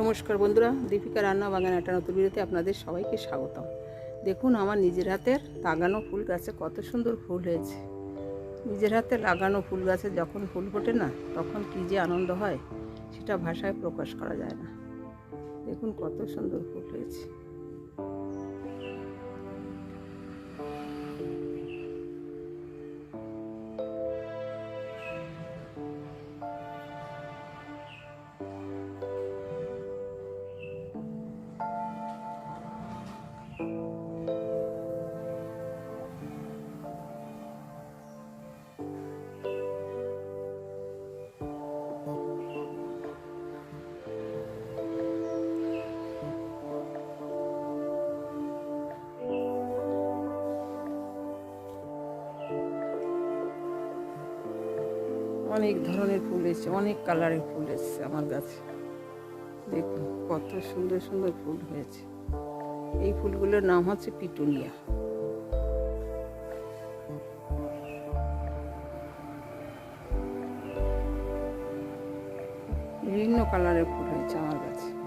নমস্কার বন্ধুরা, দীপিকা রান্না বাগান একটা নতুন বিরতি আপনাদের সবাইকে স্বাগতম। দেখুন আমার নিজের হাতের লাগানো ফুল গাছে কত সুন্দর ফুল হয়েছে। নিজের হাতে লাগানো ফুল গাছে যখন ফুল ফোটে না, তখন কী যে আনন্দ হয়, সেটা ভাষায় প্রকাশ করা যায় না। দেখুন কত সুন্দর ফুল হয়েছে। অনেক ধরনের ফুল এসছে, অনেক কালারের ফুল এসছে আমার গাছে দেখুন, কত সুন্দর সুন্দর ফুল হয়েছে। এই ফুলগুলোর নাম হচ্ছে পিটুনিয়া। বিভিন্ন কালারের ফুল হয়েছে আমার কাছে।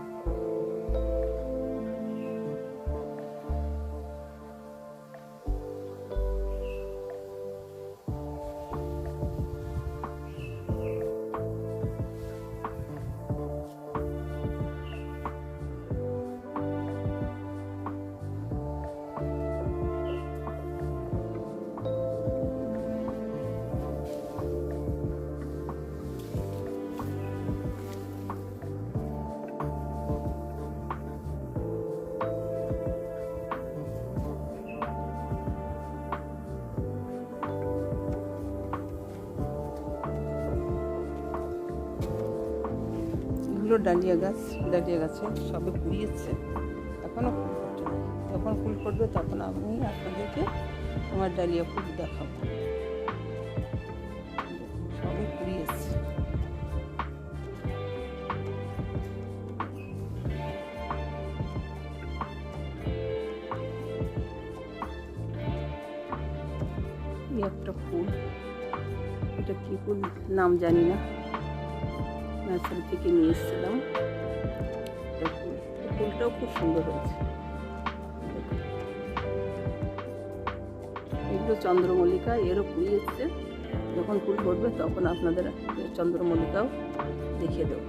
এগুলো ডালিয়া গাছ, ডালিয়া গাছে সবে কুড়িয়েছে এখনও ফুল ফোটে যখন ফুল ফুটবে তখন আমি আপনাদেরকে আমার ডালিয়া ফুল দেখাবো। সবে কুড়িয়েছে একটা ফুল। এটা কি ফুল? নাম জানি না। নার্সারি থেকে নিয়ে এসেছিলাম। ফুলটাও খুব সুন্দর হয়েছে। এগুলো চন্দ্রমল্লিকা, এরও ফুল এসছে। যখন ফুল ফুটবে তখন আপনাদের চন্দ্রমল্লিকাও দেখিয়ে দেবো।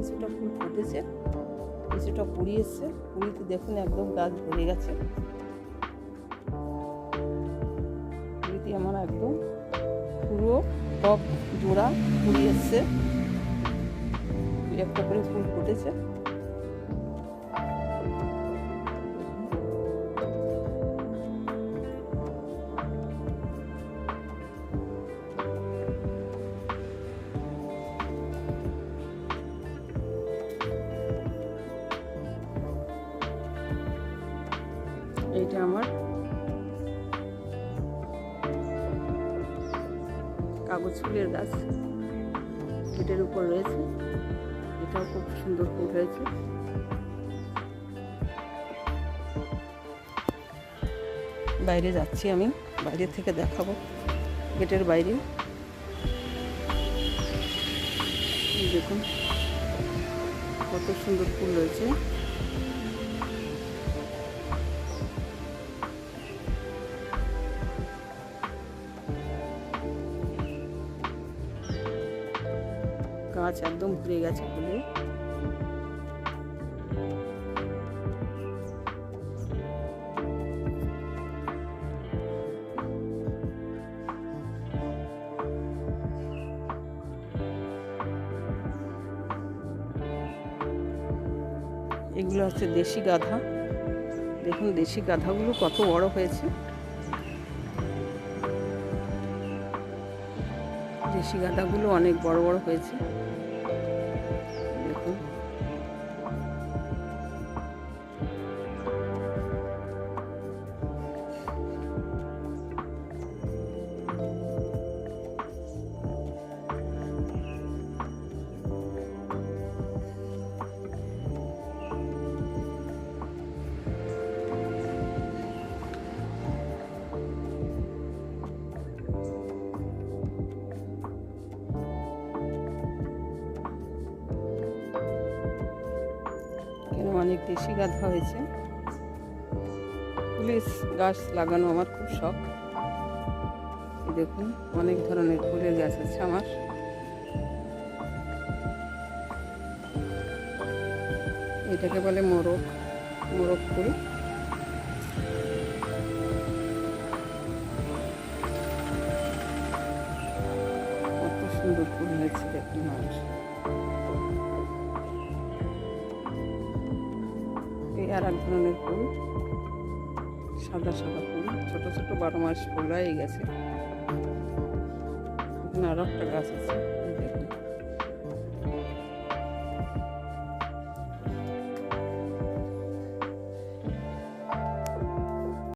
কিছুটা ফুল ফুটেছে, কিছুটা কুড়ি এসছে। কুড়িতে দেখুন একদম গাছ ভরে গেছে। কুড়িতে আমার একদম পুরো টপ জোড়া কুড়ি এসছে। একটা করে ফুল ফুটেছে। কাগজ ফুলের গাছ। গেটের উপর রয়েছে। এটাও খুব সুন্দর ফুল হয়েছে। বাইরে যাচ্ছি আমি। বাইরে থেকে দেখাবো গেটের বাইরে। দেখুন, কত সুন্দর ফুল রয়েছে গাছ একদম ভরে গেছে ফুলে এগুলো হচ্ছে দেশি গাধা। দেখুন, দেশি গাধাগুলো কত বড় হয়েছে। দেশি গাঁদাগুলো অনেক বড় বড় হয়েছে। অনেক দেশি গাঁদা হয়েছে। ফুলের গাছ লাগানো আমার খুব শখ। দেখুন, অনেক ধরনের ফুলের গাছ আছে আমার। এটাকে বলে মোরগ মোরগ ফুল। কত সুন্দর ফুল হয়েছে দেখুন আমার আর এক ধরনের ফুল, সাদা সাদা ফুল, ছোট ছোট বারো মাস ফুল হয়ে গেছে। আরও একটা গাছ আছে।